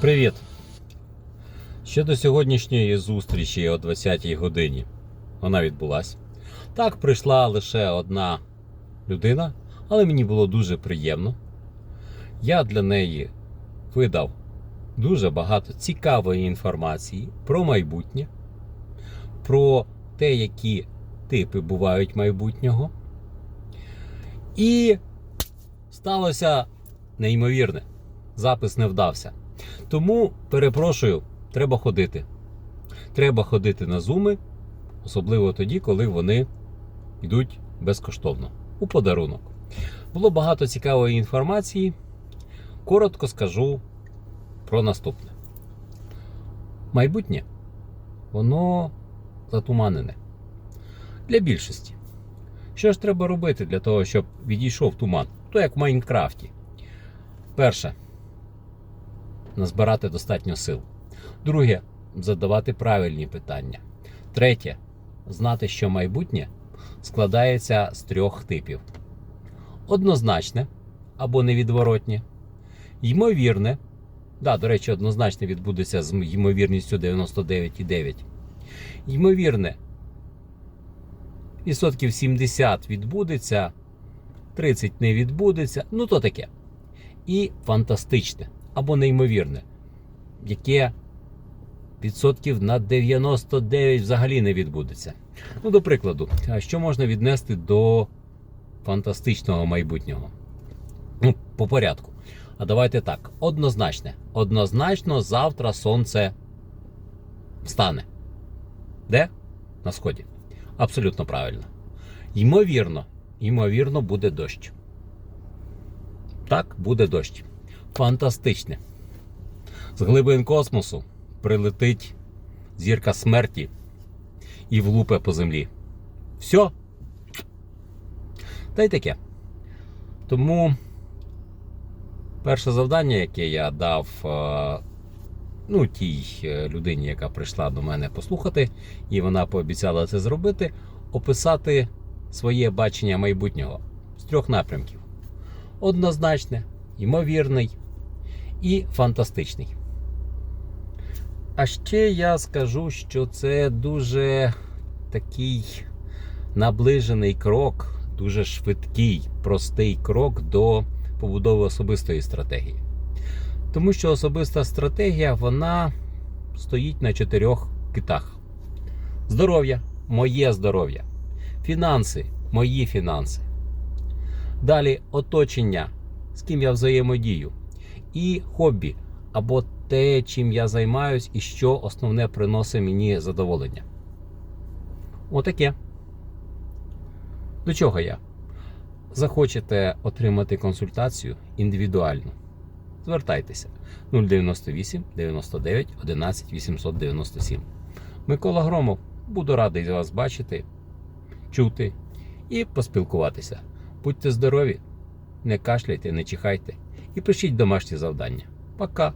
Привіт! Щодо сьогоднішньої зустрічі о 20-й годині. Вона відбулась. Так, прийшла лише одна людина, але мені було дуже приємно. Я для неї видав дуже багато цікавої інформації про майбутнє, про те, які типи бувають майбутнього. І сталося неймовірне. Запис не вдався. Тому перепрошую, треба ходити. Треба ходити на зуми, особливо тоді, коли вони йдуть безкоштовно у подарунок. Було багато цікавої інформації. Коротко скажу про наступне. Майбутнє, воно затуманене. Для більшості. Що ж треба робити для того, щоб відійшов туман? То як в Майнкрафті. Перше назбирати достатньо сил. Друге задавати правильні питання. Третє знати, що майбутнє складається з трьох типів: однозначне або невідворотнє, ймовірне. Да, до речі, однозначне відбудеться з ймовірністю 99,9. Ймовірне, відсотків 70 відбудеться, 30 не відбудеться. Ну то таке. І фантастичне або неймовірне, яке відсотків на 99 взагалі не відбудеться. Ну, до прикладу, що можна віднести до фантастичного майбутнього? Ну, по порядку. А давайте так. Однозначне. Однозначно, завтра сонце встане. Де? На сході. Абсолютно правильно. Ймовірно, ймовірно, буде дощ. Так, буде дощ фантастичне. З глибин космосу прилетить зірка смерті і влупе по землі. Все. Та й таке. Тому перше завдання, яке я дав е, ну, тій е, людині, яка прийшла до мене послухати, і вона пообіцяла це зробити, описати своє бачення майбутнього з трьох напрямків: однозначне, ймовірний і фантастичний. А ще я скажу, що це дуже такий наближений крок, дуже швидкий, простий крок до побудови особистої стратегії. Тому що особиста стратегія вона стоїть на чотирьох китах: здоров'я, моє здоров'я, фінанси, мої фінанси. Далі оточення, з ким я взаємодію і хобі, або те, чим я займаюсь, і що основне приносить мені задоволення. Отаке. До чого я? Захочете отримати консультацію індивідуальну? Звертайтеся 098 99 11 897. Микола Громов. Буду радий вас бачити, чути і поспілкуватися. Будьте здорові, не кашляйте, не чихайте і пишіть домашні завдання. Пока!